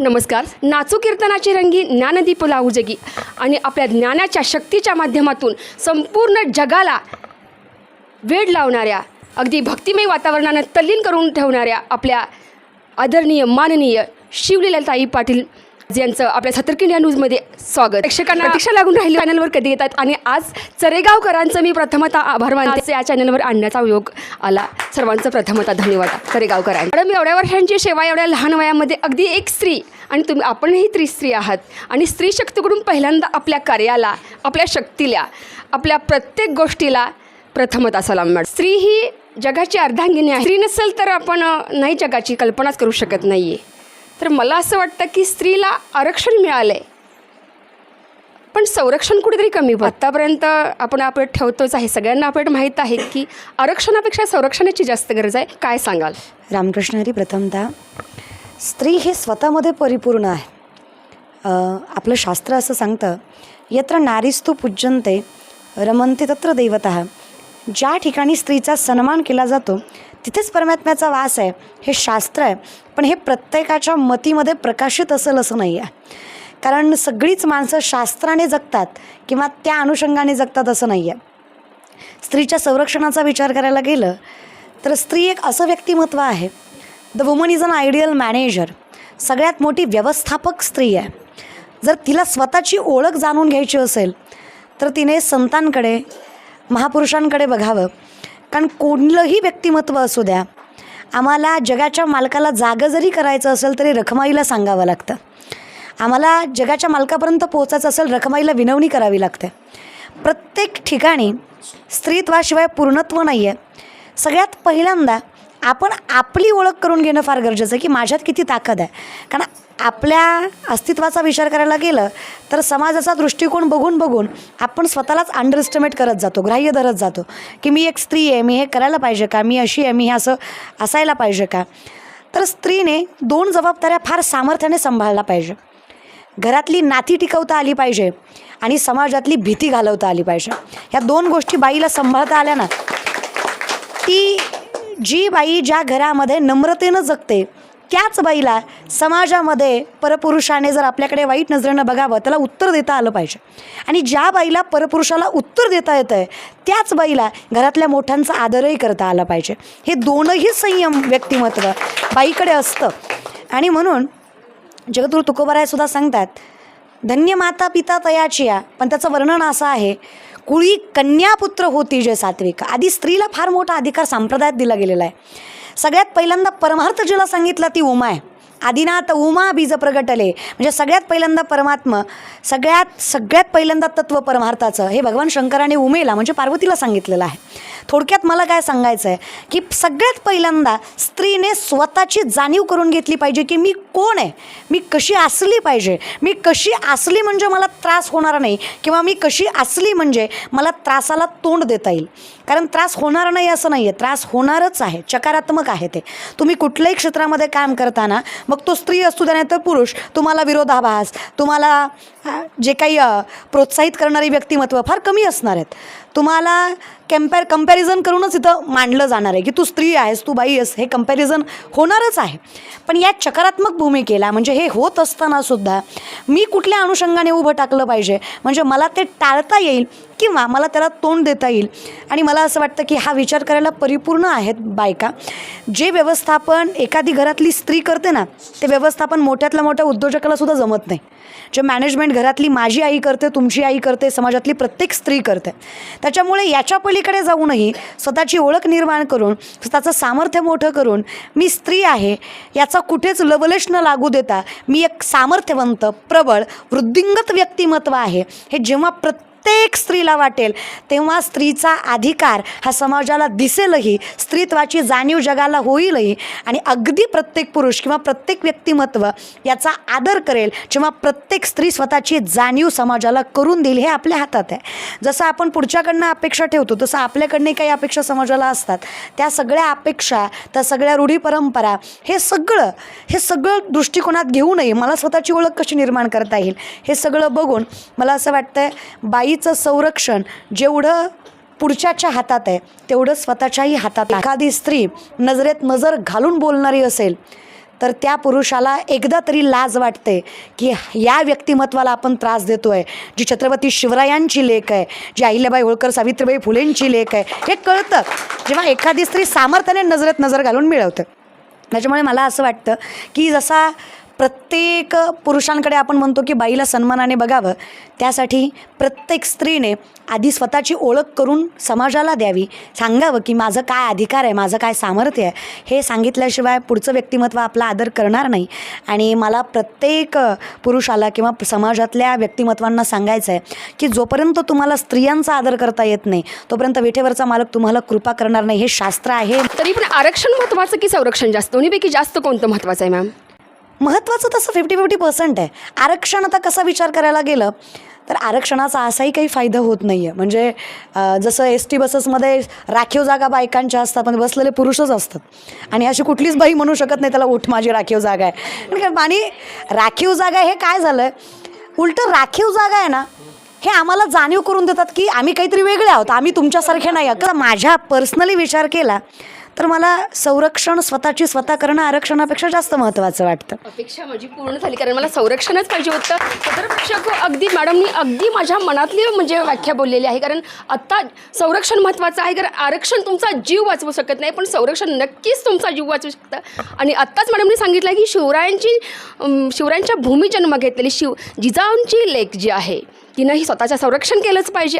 नमस्कार. नाचू कीर्तनाची रंगी ज्ञानदीप लावू आणि आपल्या ज्ञानाच्या शक्तीच्या माध्यमातून संपूर्ण जगाला वेड लावणाऱ्या अगदी भक्तिमय वातावरणानं तल्लीन करून ठेवणाऱ्या आपल्या आदरणीय माननीय शिवलीलाताई पाटील यांचं आपल्या सतर्क इंडिया न्यूजमध्ये स्वागत. प्रेक्षकांना प्रतीक्षा लागून राहिली चॅनलवर कधी येतात आणि आज चरेगावकरांचं मी प्रथमतः आभार मानते. या चॅनलवर आणण्याचा योग आला. सर्वांचं प्रथमतः धन्यवाद चरेगावकरांना. मॅडम एवढ्या वर्षांची सेवा एवढ्या लहान वयामध्ये अगदी एक स्त्री आणि तुम्ही आपणही त्रिस्त्री आहात. आणि स्त्री शक्तीकडून पहिल्यांदा आपल्या कार्याला आपल्या शक्तीला आपल्या प्रत्येक गोष्टीला प्रथमतः सलाम मॅडम. स्त्री ही जगाची अर्धांगिनी आहे. स्त्री नसेल तर आपण नाही जगाची कल्पनाच करू शकत नाही आहे तर मला असं वाटतं की स्त्रीला आरक्षण मिळालं आहे पण संरक्षण कुठेतरी कमी आत्तापर्यंत आपण आपण ठेवतोच आहे. सगळ्यांना आपण माहीत आहे की आरक्षणापेक्षा संरक्षणाची जास्त गरज आहे. काय सांगाल? रामकृष्ण हरी प्रथमतः स्त्री हे स्वतःमध्ये परिपूर्ण आहे. आपलं शास्त्र असं सांगतं यत्र नारीस्तू पूज्यंते रमंते तत्र दैवत. ज्या ठिकाणी स्त्रीचा सन्मान केला जातो तिथेच परमात्म्याचा वास आहे. हे शास्त्र आहे. पण हे प्रत्येकाच्या मतीमध्ये प्रकाशित असेल असं नाही आहे. कारण सगळीच माणसं शास्त्राने जगतात किंवा त्या अनुषंगाने जगतात असं नाही आहे. स्त्रीच्या संरक्षणाचा विचार करायला गेलं तर स्त्री एक असं व्यक्तिमत्व आहे. The woman is an ideal manager सगळ्यात मोठी व्यवस्थापक स्त्री आहे. जर तिला स्वतःची ओळख जाणून घ्यायची असेल तर तिने संतांकडे महापुरुषांकडे बघावं. कारण कोणलंही व्यक्तिमत्व असू द्या आम्हाला जगाच्या मालकाला जागं जरी करायचं असेल तरी रखमाईला सांगावं लागतं. आम्हाला जगाच्या मालकापर्यंत पोहोचायचं असेल रखमाईला विनवणी करावी लागते. प्रत्येक ठिकाणी स्त्रीत्वाशिवाय पूर्णत्व नाही आहे सगळ्यात पहिल्यांदा आपण आपली ओळख करून घेणं फार गरजेचं आहे की माझ्यात किती ताकद आहे. कारण आपल्या अस्तित्वाचा विचार करायला गेलं तर समाजाचा दृष्टिकोन बघून बघून आपण स्वतःलाच अंडरएस्टिमेट करत जातो ग्राह्य धरत जातो की मी एक स्त्री आहे मी हे करायला पाहिजे का मी अशी आहे मी हे असं असायला पाहिजे का? तर स्त्रीने दोन जबाबदाऱ्या फार सामर्थ्याने सांभाळल्या पाहिजे. घरातली नाती टिकवता आली पाहिजे आणि समाजातली भीती घालवता आली पाहिजे. ह्या दोन गोष्टी बाईला सांभाळता आल्या ना ती जी बाई ज्या घरामध्ये नम्रतेनं जगते त्याच बाईला समाजामध्ये परपुरुषाने जर आपल्याकडे वाईट नजरेनं बघावं त्याला उत्तर देता आलं पाहिजे. आणि ज्या बाईला परपुरुषाला उत्तर देता येतं आहे त्याच बाईला घरातल्या मोठ्यांचा आदरही करता आला पाहिजे. हे दोनही संयम व्यक्तिमत्व बाईकडे असतं. आणि म्हणून जगदुरु तुकोबाराय सुद्धा सांगतात धन्य माता पिता तयाचिया पण त्याचं वर्णन असं आहे कुळी कन्यापुत्र होती जे सात्विक. आधी स्त्रीला फार मोठा अधिकार संप्रदायात दिला गेलेला आहे. सगळ्यात पहिल्यांदा परमार्थ जिला सांगितला ती उमा आहे. आदिनाथ उमा बीज प्रगटले. म्हणजे सगळ्यात पहिल्यांदा परमात्मा सगळ्यात सगळ्यात पहिल्यांदा तत्व परमार्थाचं हे भगवान शंकराने उमेला म्हणजे पार्वतीला सांगितलेलं आहे. थोडक्यात मला काय सांगायचं आहे की सगळ्यात पहिल्यांदा स्त्रीने स्वतःची जाणीव करून घेतली पाहिजे की मी कोण आहे? मी कशी असली पाहिजे? मी कशी असली म्हणजे मला त्रास होणार नाही? किंवा मी कशी असली म्हणजे मला त्रासाला तोंड देता येईल? कारण त्रास होणार नाही असं नाही आहे त्रास होणारच आहे. चकारात्मक आहे ते. तुम्ही कुठल्याही क्षेत्रामध्ये काम करताना मग तो स्त्री असू द्या नाही तर पुरुष तुम्हाला विरोधाभास तुम्हाला जे काही प्रोत्साहित करणारी व्यक्तिमत्व फार कमी असणार आहेत. तुम्हाला कॅम्पॅर कंपॅरिझन करूनच इथं मांडलं जाणार आहे की तू स्त्री आहेस तू बाई आहेस हे कंपॅरिझन होणारच आहे. पण या चकारात्मक भूमिकेला म्हणजे हे होत असताना सुद्धा मी कुठल्या अनुषंगाने उभं टाकलं पाहिजे? म्हणजे मला ते टाळता येईल किंवा मला त्याला तोंड देता येईल? आणि मला असं वाटतं की हा विचार करायला परिपूर्ण आहेत बायका. जे व्यवस्थापन एखादी घरातली स्त्री करते ना ते व्यवस्थापन मोठ्यातल्या मोठ्या उद्योजकाला सुद्धा जमत नाही. जे मॅनेजमेंट घरातली माझी आई करते तुमची आई करते समाजातली प्रत्येक स्त्री करते. त्याच्यामुळे याच्या पलीकडे जाऊनही स्वतःची ओळख निर्माण करून स्वतःचं सामर्थ्य मोठं करून मी स्त्री आहे याचा कुठेच लवलेश न लागू देता. मी एक सामर्थ्यवंत प्रबळ वृद्धिंगत व्यक्तिमत्व आहे. हे जेव्हा प्रत्येक प्रत्येक स्त्रीला वाटेल तेव्हा स्त्रीचा अधिकार हा समाजाला दिसेलही स्त्रीत्वाची जाणीव जगाला होईलही. आणि अगदी प्रत्येक पुरुष किंवा प्रत्येक व्यक्तिमत्व याचा आदर करेल जेव्हा प्रत्येक स्त्री स्वतःची जाणीव समाजाला करून देईल हे आपल्या हातात आहे. जसं आपण पुढच्याकडनं अपेक्षा ठेवतो तसं आपल्याकडनं काही अपेक्षा समाजाला असतात. त्या सगळ्या अपेक्षा त्या सगळ्या रूढी परंपरा हे सगळं हे सगळं दृष्टिकोनात घेऊ नये मला स्वतःची ओळख कशी निर्माण करता येईल हे सगळं बघून मला असं वाटतं बाई बाईचं संरक्षण जेवढं पुढच्याच्या हातात आहे तेवढं स्वतःच्याही हातात एखादी स्त्री नजरेत नजर घालून बोलणारी असेल तर त्या पुरुषाला एकदा तरी लाज वाटते की या व्यक्तिमत्वाला आपण त्रास देतो आहे जी छत्रपती शिवरायांची लेख आहे जी अहिल्याबाई होळकर सावित्रीबाई फुलेंची लेख आहे हे कळतं जेव्हा एखादी स्त्री सामर्थ्याने नजरेत नजर घालून मिळवतं. त्याच्यामुळे मला असं वाटतं की जसा प्रत्येक पुरुषांकडे आपण म्हणतो की बाईला सन्मानाने बघावं त्यासाठी प्रत्येक स्त्रीने आधी स्वतःची ओळख करून समाजाला द्यावी. सांगावं की माझं काय अधिकार आहे माझं काय सामर्थ्य आहे हे सांगितल्याशिवाय पुढचं व्यक्तिमत्व आपला आदर करणार नाही. आणि मला प्रत्येक पुरुषाला किंवा समाजातल्या व्यक्तिमत्वांना सांगायचं आहे की जोपर्यंत तुम्हाला स्त्रियांचा आदर करता येत नाही तोपर्यंत विठेवरचा मालक तुम्हाला कृपा करणार नाही हे शास्त्र आहे. तरी पण आरक्षण महत्त्वाचं की संरक्षण जास्त? दोन्हीपैकी जास्त कोणतं महत्त्वाचं आहे मॅम? महत्त्वाचं तसं फिफ्टी फिफ्टी पर्सेंट आहे. आरक्षण आता कसा विचार करायला गेलं तर आरक्षणाचा असाही काही फायदा होत नाही आहे म्हणजे जसं एस टी बसेसमध्ये राखीव जागा बायकांच्या असतात पण बसलेले पुरुषच असतात. आणि अशी कुठलीच बाई म्हणू शकत नाही त्याला उठ माझी राखीव जागा आहे. आणि राखीव जागा हे काय झालं आहे उलटं राखीव जागा आहे ना हे आम्हाला जाणीव करून देतात की आम्ही काहीतरी वेगळे आहोत आम्ही तुमच्यासारखे नाही आहोत. माझ्या पर्सनली विचार केला तर मला संरक्षण स्वतःची स्वतः करणं आरक्षणापेक्षा जास्त महत्त्वाचं वाटतं. अपेक्षा माझी पूर्ण झाली कारण मला संरक्षणच पाहिजे होतं. क्षेत्ररक्षक अगदी मॅडमनी अगदी माझ्या मनातली म्हणजे व्याख्या बोललेली आहे कारण आत्ता संरक्षण महत्त्वाचं आहे कारण आरक्षण तुमचा जीव वाचवू शकत नाही पण संरक्षण नक्कीच तुमचा जीव वाचवू शकतं. आणि आत्ताच मॅडमनी सांगितलं की शिवरायांची शिवरायांच्या भूमी जन्म घेतलेली शिव जिजाऊंची लेख जी आहे तिनं ही स्वतःचं संरक्षण केलंच पाहिजे.